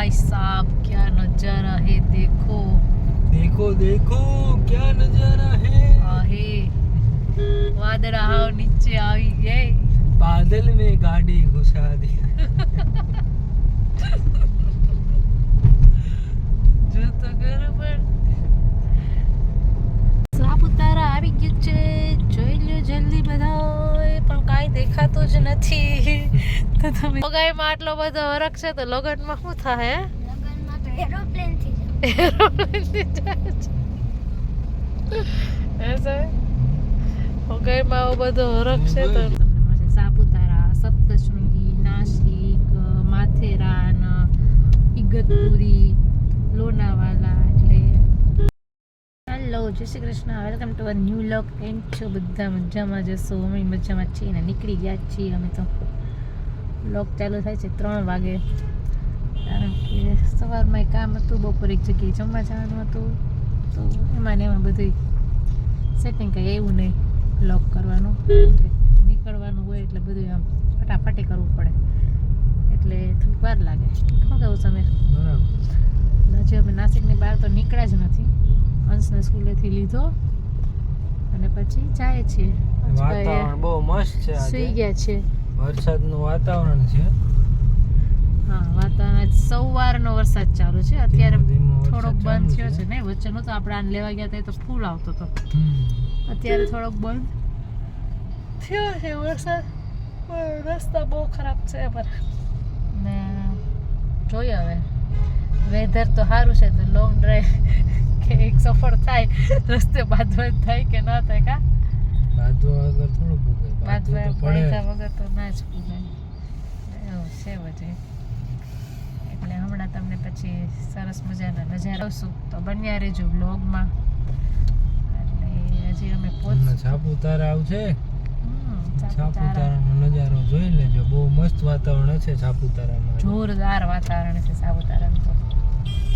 भाई साहब क्या नजारा है देखो देखो देखो क्या नजारा है आहे વાદળા હાવ નીચે આવી ગઈ बादल में गाड़ी घुसा दी જો તો ખરું પણ સાપુતારા આવી ગયું છે જોઈ લ્યો જલ્દી બધા પણ કાંઈ દેખાતું જ નથી તો તમે લગાઈમાં આટલો બધો વરખ છે તો લગનમાં શું થાય લગનમાં તો એરોપ્લેનથી લગાઈમાં આવો બધો વરખ છે તો સાપુતારા સપ્તશૃંગી નાસિક માથેરાન ઇગતપુરી લોનાવાલા એટલે હેલો જય Shri Krishna. Welcome to a new લોક છો? બધા મજામાં જશો અમે મજામાં છીએ ને નીકળી ગયા છીએ અમે તો. લોક ચાલુ થાય છે ત્રણ વાગે. કારણ કે સવારમાં કામ હતું બપોરે એક જગ્યાએ જમવા જવાનું હતું. તો એમાં ને એમાં બધું સેટિંગ કંઈ એવું નહીં લોક કરવાનું. નીકળવાનું હોય એટલે બધું આમ ફટાફટી કરવું પડે. એટલે થોડીક વાર લાગે. શું કહું તમે? હજી અમે નાસિકની બહાર તો નીકળ્યા જ નથી. અંશને સ્કૂલેથી લીધો. અને પછી જાય છે. બહુ મસ્ત છે સુઈ ગયા છે. વરસાદનું વાતાવરણ છે. હા વાતાવરણ સવારનો વરસાદ ચાલુ છે. અત્યારે થોડોક બંધ થયો છે. નહીં વચ્ચેનો તો આપણે આને લેવા ગયા હતા તો ફૂલ આવતો હતો. અત્યારે થોડોક બંધ થયો છે વરસાદ. રસ્તા બહુ ખરાબ છે પર ને જોઈએ હવે. વેધર તો સારું છે તો લોંગ ડ્રાઈવ કે એક સફર થાય રસ્તે બાંધવા થાય કે ના થાય કા? બાંધવા વગર થોડું ભૂગે બાંધવા બાંધવું તો બાંધ્યા પડે વગર તો ના જ પૂજાય એવું છે બધું. એટલે હમણાં તમને પછી સરસ મજાના નજારા આવશું. તો બન્યા રહેજો બ્લોગમાં એટલે હજી અમે પહોંચ સાપુતારા આવશે સાપુતારાનો નજારો જોઈ લેજો. બહુ મસ્ત વાતાવરણ છે સાપુતારામાં જોરદાર વાતાવરણ છે સાપુતારાનું તો.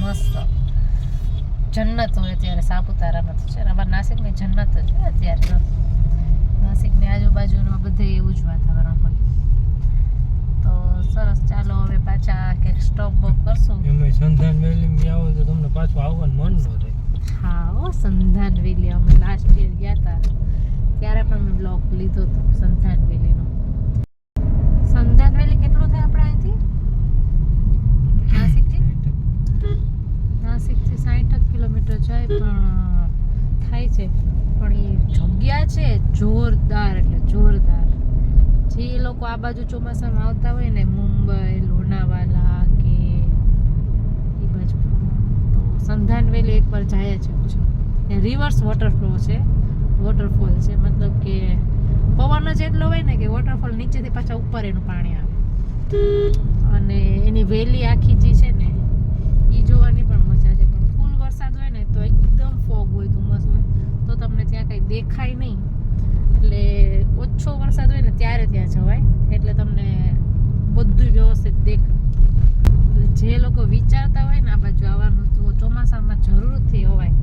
મસ્ત. જન્નત હોય અત્યારે સાપુતારામાં તો. છે અમારા નાસિકની જન્નત જ હોય અત્યારે. નાસિકની આજુબાજુમાં બધે એવું જ વાતાવરણ હોય. તો સરસ ચાલો હવે પાછા કે સ્ટોપ બુક કરશું. એમાં સંધાન વેલીમાં આવો તો તમને પાછું આવવાનું મન ન થાય હા ઓ સંધાન વેલી અમે લાસ્ટ યર ગયા હતા ત્યારે પણ મેં બ્લોગ લીધો હતો સંધાન વેલીનો સંધાન વેલી કેટલું થાય આપણે અહીંથી? નાસિકથી? નાસિકથી સાઠ કિલોમીટર જાય પણ થાય છે. પણ એ જગ્યા છે જોરદાર એટલે જોરદાર. જે લોકો આ બાજુ ચોમાસામાં આવતા હોય ને, મુંબઈ લોનાવાલા કે એ બાજુ તો સંધાન વેલી એકવાર જાય જ છે. ત્યાં રિવર્સ વોટરફ્લો છે. વોટરફોલ છે, મતલબ કે પવન જ એટલો હોય ને કે વોટરફોલ નીચેથી પાછા ઉપર એનું પાણી આવે. અને એની વેલી આખી જે છે ને એ જોવાની પણ મજા છે. પણ ફૂલ વરસાદ હોય ને, તો એકદમ ફોગ હોય ધુમ્મસ હોય તો તમને ત્યાં કંઈ દેખાય નહીં. વરસાદ હોય ને ત્યારે ત્યાં જવાય. એટલે તમને બધું વ્યવસ્થિત દેખાય. એટલે જે લોકો વિચારતા હોય ને આ બાજુ આવવાનું તો ચોમાસામાં જરૂરથી હોવાય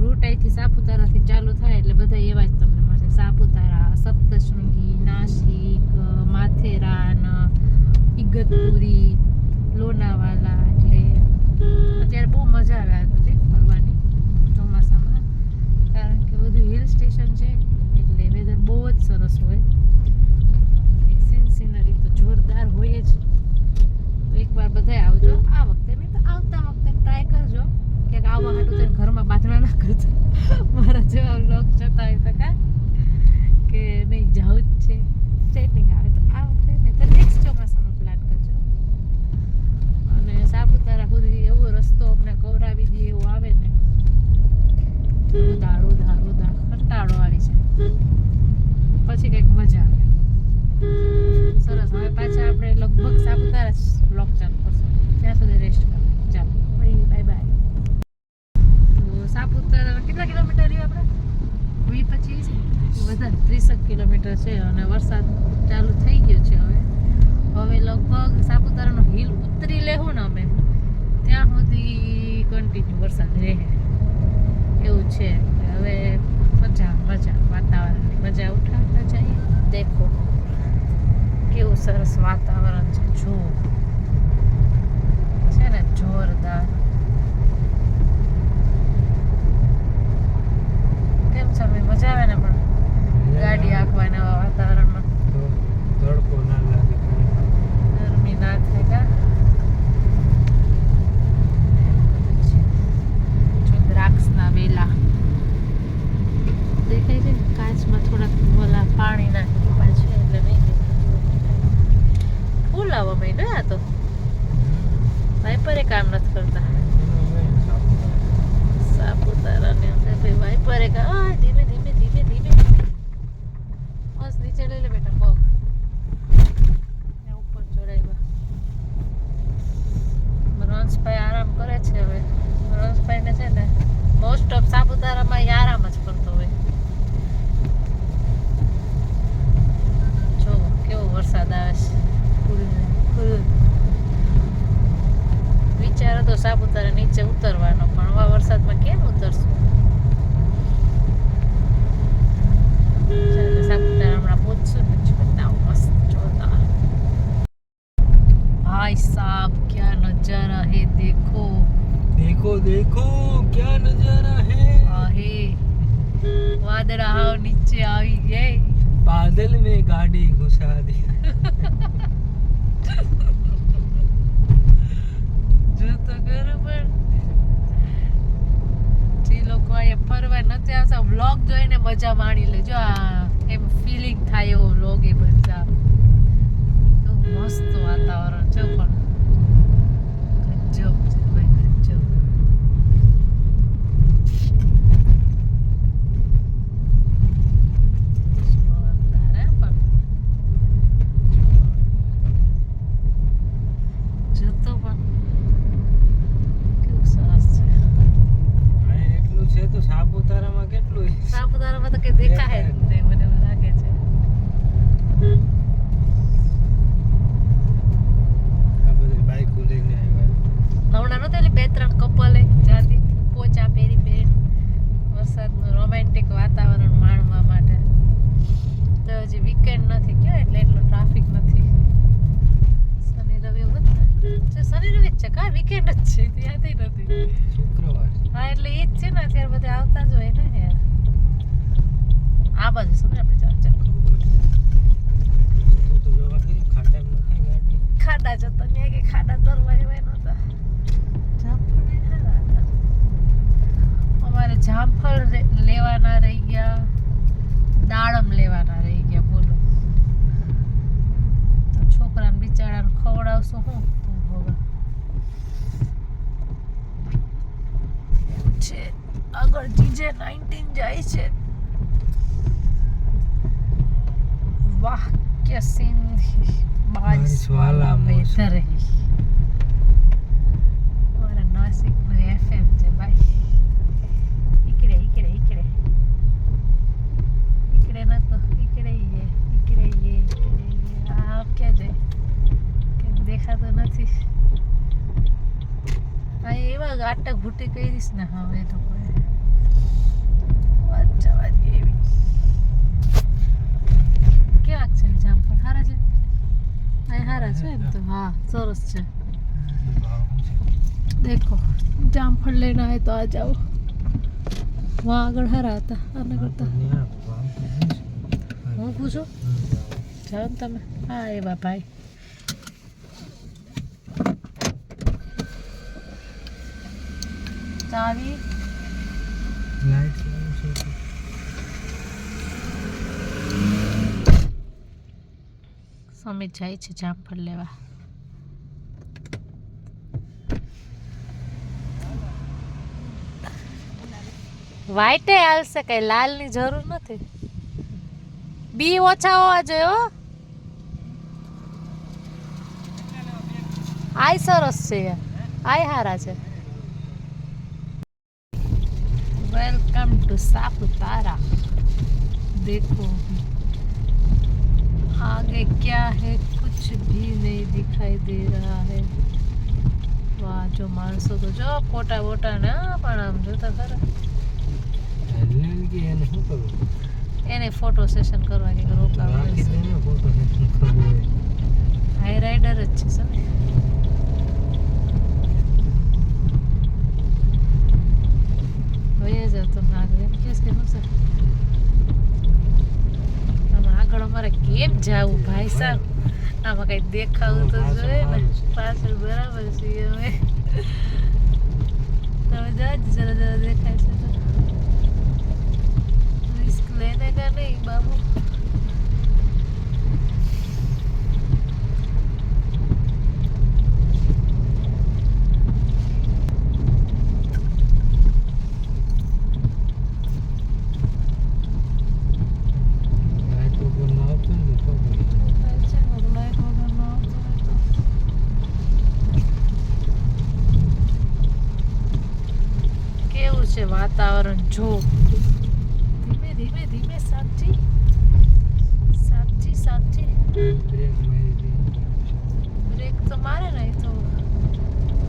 રૂટ અહીંથી સાપુતારાથી ચાલુ થાય એટલે બધા એવા જ તમને મળશે સાપુતારા, સપ્તશૃંગી, નાસિક, માથેરાન ઇગતપુરી લોનાવાલા એટલે અત્યારે બહુ મજા આવે આ બધી ફરવાની ચોમાસામાં. કારણ કે બધું હિલ સ્ટેશન છે એટલે વેધર બહુ જ સરસ હોય સીન સિનરી તો જોરદાર હોય જ તો એકવાર બધાય આવજો આ વખતે નહીં તો આવતા વખતે ટ્રાય કરજો કે આવવા હાટું તેને ઘરમાં બાંધણા ના કરજો મારા જેવા બ્લોગ જતા હોય તો કા? છે અને વરસાદ ચાલુ થઈ ગયો છે હવે. હવે લગભગ સાપુતારાનો હિલ ઉતરી લેવું ને અમે, ત્યાં સુધી કન્ટિન્યુ વરસાદ રહે. એવું છે. હવે મજા મજા, વાતાવરણની મજા ઉઠાવતા જઈએ. દેખો. કેવું સરસ વાતાવરણ છે. જુઓ. છે ને જોરદાર. કેમ છે? મજા આવે ને પણ? ગાડી આખવાના વાતાવરણમાં. બસ નીચે લઈ લે બેટા આરામ કરે છે હવે. રંશભાઈને છે ને મોસ્ટ ઓફ સાપુતારામાં એ આરામ જ કરતો હોય. જો કેવો વરસાદ આવે છે. વિચાર હતો સાપુતારા નીચે ઉતરવાનો, પણ હવા વરસાદમાં કેમ ઉતરશું? સાપુતારા રોડ છે પછી બતાવું મસ્ત જોરદાર ભાઈ સાહેબ ક્યા નજારા હે દેખો દેખો દેખો ક્યા નજારા હે આહે વાદળા હાવ નીચે આવી ગઈ બાદલ મે ગાડી ઘુસા દી જો તો કરો પણ જે લોકો અહીંયા ફરવા નથી આવતા બ્લોગ જોઈને મજા માણી લેજો. આ એમ ફિલિંગ થાય એવો વ્લોગ એ બધા મસ્ત વાતાવરણ છે પણ ગજબ છે ભાઈ ગજબ જોરદાર હે પણ જતો પણ કેવું સરસ છે આ એટલું છે તો સાપુતારામાં કેટલું સાપુતારામાં તો કઈ દેખાય જ નહીં મને એવું લાગે છે આ બધી બાઈકો લઈને આવ્યા હમણાં નહોતી ઓલી બે ત્રણ કપલે જાતી પોચા પહેરી પહેરી વરસાદનું રોમેન્ટિક વાતાવરણ માણવા માટે. તો હજી વીકેન્ડ નથી કયો એટલે એટલો ટ્રાફિક નથી. શનિ રવિ છે શનિ રવિ જ છે કા વીકેન્ડ જ છે ત્યાંથી નથી. શુક્રવાર. હા એટલે એ જ છે ને અત્યારે બધા આવતા જ હોય ને યાર. આ બાજુ સમજ આપણે ચાલ ચાલ ખાડા જતા મેં કે ખાડા તરવા એવાય નહોતા જામફળ એ સારા હતા અમારે જામફળ રે- લેવાના રહી ગયા દાડમ લેવાના રહી ગયા બોલો તો છોકરાને આવશો હું છે. આગળ જીજે નાઇન્ટીન જાય છે. વાહ કે સિંધી બાજ વાલા વેધર રહી. દેખાતો નથી. હા એવા આટા ઘૂટી કરીશ ને હવે તો વાત જવા એવી. કેવા છે જામફળ સારા છે? અહીં સારા છે એમ તો. હા સરસ છે. દેખો જામફળ લઈને આવે તો આ જાઓ વાં આગળ હારા હતા આના કરતા. હું ખુશ છું જાઓ તમે. હા એવા ભાઈ. ચાવી. લાઈટ. સમિત જાય છે જામફળ લેવા. વ્હાઈટે હાલશે કઈ, લાલની જરૂર નથી. બી ઓછા હોવા જોઈએ હો. આય સરસ છે. આય હારા છે વેલકમ ટુ सापुतारा देखो आगे क्या है कुछ भी नहीं दिखाई दे रहा है વાહ જો માણસો તો જો ફોટા બોટા ને હા, પણ આમ જોતા ખરા હેલ્મેટ કે એને શું કરવું એને ફોટો સેશન કરવા કે રોકાવા રાખી છે. દે ને ફોટો સેશન કરવું હોય હાઈ રાઈડર જ છે સર વહી જાવ તમે આગળ એમ કહેશ કે શું સર આમાં આગળ અમારે કેમ જાવું ભાઈ સાહેબ? આમાં કઈ દેખાવું તો જોઈએ ને. પાછળ બરાબર છે અમે. તમે જાજ જરા જરા દેખાય છે તો. રિસ્ક લેને કા નહીં બાબુ? છે વાતાવરણ. જો. ધીમે ધીમે ધીમે, સાચી સાચી સાચી. બ્રેક તો મારે ને તો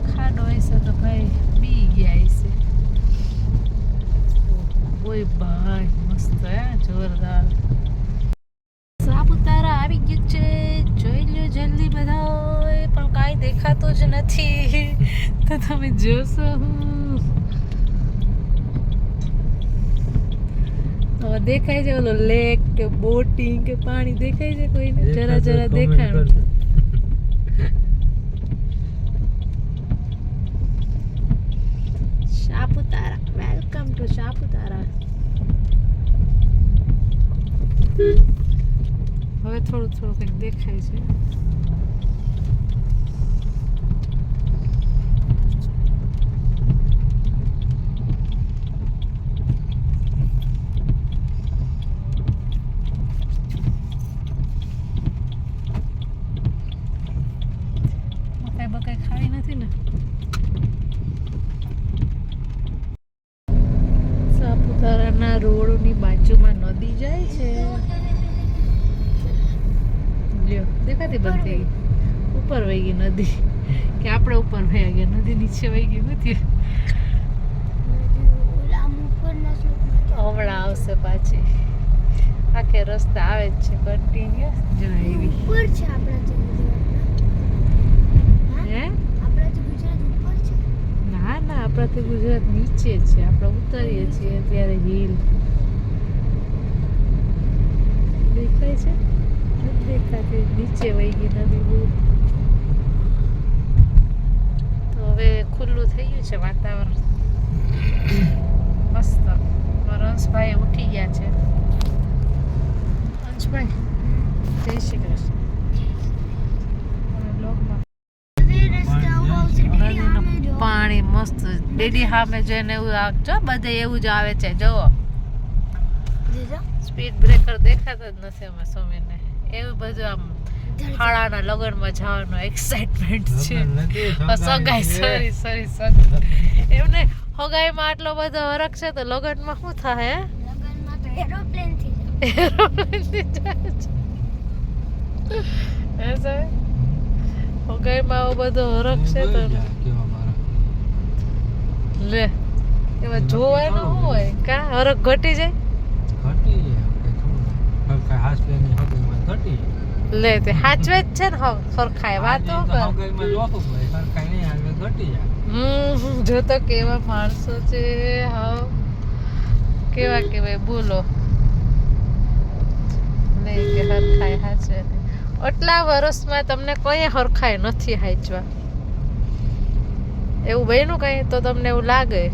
ખાડો હશે તો ભાઈ બી ગયા હશે. ઓય ભાઈ, મસ્ત હે, જોરદાર. સાપુતારા આવી ગયું છે. જોઈ લ્યો જલ્દી બધા પણ કાંઈ દેખાતું જ નથી. તો તમે જોશો. હવે દેખાય છે ઓલો લેક કે બોટિંગ કે પાણી દેખાય છે કોઈને? જરા જરા દેખાય સાપુતારા વેલકમ ટુ સાપુતારા. હવે થોડું થોડું કંઈક દેખાય છે મકાઈ બકાઈ ખાવી નથી ને સાપુતારાના રોડની બાજુમાં નદી જાય છે દેખાતી બંધ થઈ ઉપર વહી ગઈ નદી. કે આપણે ઉપર વહી ગયા નદી નીચે વહી ગઈ નથી. હમણાં આવશે પાછી. આખે રસ્તા આવે જ છે કન્ટિન્યુઅસ જો એવી ઉપર છે આપણા હે? આપણા ગુજરાત ઉપર છે? ના ના આપણાથી ગુજરાત નીચે છે. આપણે ઉતરીએ છીએ ત્યારે હિલ. દેખાય છે? નથી દેખાતી નીચે વહી ગઈ નદી બહુ. તો હવે ખુલ્લું થઈ ગયું છે વાતાવરણ. મસ્ત. અંશભાઈ ઉઠી ગયા છે. અંશભાઈ જય શ્રી કૃષ્ણ. પાણી મસ્ત. ડેડી સામે જોઈને એવું આવજો બધે એવું જ આવે છે. જુઓ. સ્પીડ બ્રેકર દેખાતા જ નથી અમે સ્વામીને એવું બધું આમ ફાળાના લગ્નમાં જવાનો એક્સાઇટમેન્ટ છે. સગાઈ સોરી સોરી સોરી સગાઈ એમને હગાઈમાં આટલો બધો હરખ છે તો લગ્નમાં શું થાય હે? લગનમાં તો એરોપ્લેન એરોપ્લેનથી જાય. છે. હે આવો બધો હરખ છે તો. લે એમાં જોવાનું શું હોય. કા? હરખ ઘટી જાય? ઘટી જાય. હરખાઈ હાસપેની હગીમાં ઘટી જાય. લે તે હાચવે જ છે ને હો સરખાય વાતો તો કર. હમ જો તો કેવા માણસો છે હાવ. કેવા કેવાય બોલો. નહીં કે હરખાય હાચવે. આટલા વર્ષમાં તમને કોઈ હરખાય નથી હાચવા. એવું બન્યું કઈ? તો તમને એવું લાગે?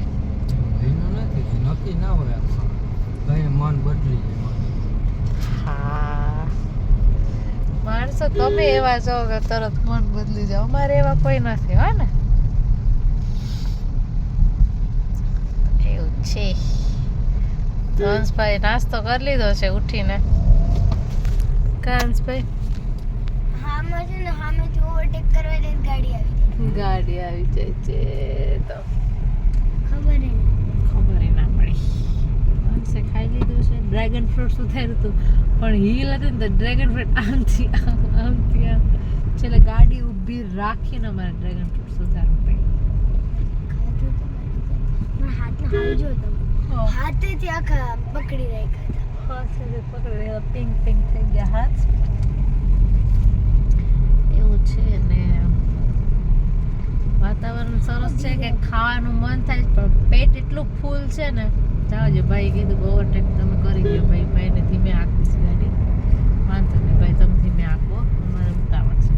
નથી ના હોય મન બદલી જાય મન. હા માણસો તમે એવા છો કે તરત મન બદલી જાવ અમારે એવા કોઈ નથી હો ને? એવું છે. હંસભાઈ નાસ્તો કરી લીધો છે ઉઠીને. હંસભાઈ ગાડી આવી જાય. છે તો. ખબર ખબર ના પડી. હંસે ખાઈ લીધું છે. ડ્રેગન ફ્રૂટ સુધાર્યું હતું પણ હિલ હતી ને તો ડ્રેગન ફ્રૂટ આમથી આમ આમથી આમ. છેલ્લે ગાડી ઊભી રાખીને અમારે ડ્રેગન ફ્રૂટ સુધારવું પડ્યું. હાથેથી આખા પકડી રાખ્યા હતા. પકડી રહ્યા પિંક પિંક થઈ ગયા હાથ. એવું છે ને. વાતાવરણ સરસ છે કે ખાવાનું મન થાય પણ પેટ એટલું ફૂલ છે ને. જાવજો ભાઈ કીધું ઓવરટેક તમે કરી ગયો ભાઈ. ભાઈને ધીમે આંકીશ ગાડી વાંધો નહીં ભાઈ તમે ધીમે આંકો અમારે ઉતાવળ છે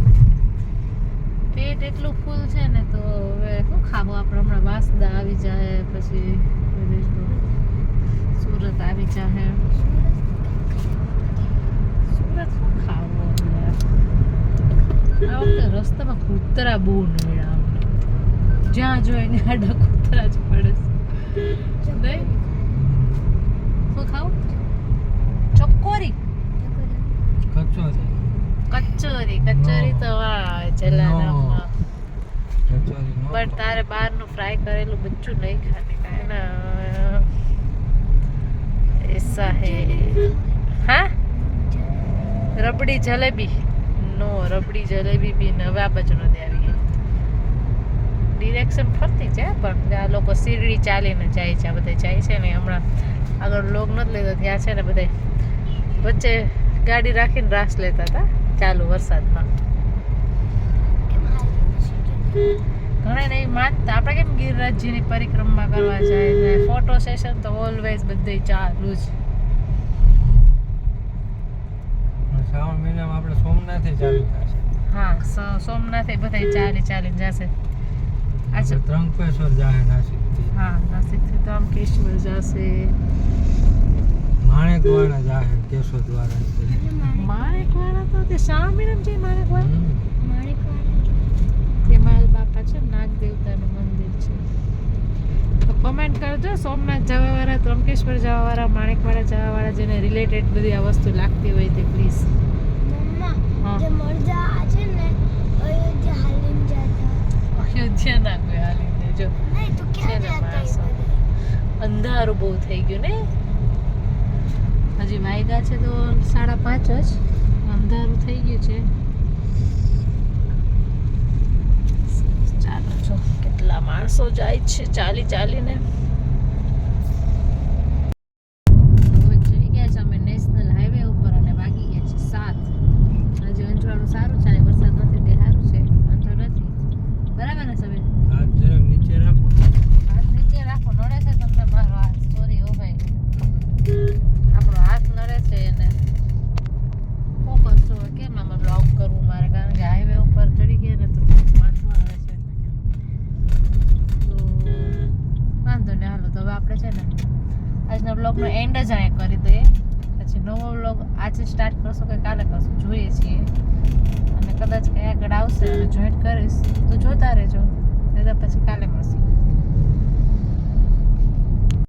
પેટ એટલું ફૂલ છે ને તો હવે શું ખાવું? આપણે હમણાં વાસદા આવી જાય પછી તો સુરત આવી જાય સુરત શું ખાવું? આ વખતે રસ્તામાં કૂતરા બહુ નડ્યા અમને. જ્યાં જોઈએ ને આડા કૂતરા જ પડે છે. નહીં? શું ખાવું? ચકોરી. કચ્ચો છે. કચોરી કચોરી તો વાહ જલારામમાં. પણ તારે બહારનું ફ્રાય કરેલું બધું નહીં ખાને કાંઈ. એસા હે. હા? રબડી જલેબી. નો રબડી જલેબી બી ને હવે આ નથી આવી ડિરેક્શન ફરતી છે પણ આ લોકો શીરડી ચાલીને જાય છે આ બધા જાય છે ને હમણાં. આગળ લોગ નથી લેતો ત્યાં છે ને બધા. વચ્ચે ગાડી રાખીને રાસ લેતા હતા. ચાલુ વરસાદમાં? ઘણા નહીં માનતા આપણે કેમ ગિરિરાજજીની પરિક્રમા કરવા જાય ને? ફોટો સેશન તો ઓલવેઝ બધે ચાલુ જ. શ્રાવણ મહિનામાં આપણે સોમનાથે ચાલુ થશે. હા સોમનાથે બધા ચાલી ચાલીને જશે. અચ્છા ત્રંકેશ્વર જાય નાસિકથી. હા નાસિકથી તો આમ કેશવર જશે. માણેકવાડા જાય કેશોદ માણેક- માણેકવાળા તો તે શ્રાવણ મહિનામાં છે માણેકવાળા? માણેકવાળા. તે માલ બાપા છે નાગ દેવતાનું મંદિર છે. તો કમેન્ટ કરજો સોમનાથ જવાવાળા ત્રંકેશ્વર જવાવાળા માણેકવાળા જવાવાળા જેને રિલેટેડ બધી આ વસ્તુ લાગતી હોય તે પ્લીઝ હા. જે મરજા છે ને અયોધ્યા હાલીને જતા. અયોધ્યા ના કોઈ હાલીને જો. નહીં તો ક્યાં જતા એ માણસો. બધા? અંધારું બહુ થઈ ગયું ને? હજી વાગ્યા છે તો સાડા પાંચ જ. અંધારું થઈ ગયું છે. ચાલો જો કેટલા માણસો જાય છે ચાલી ચાલીને.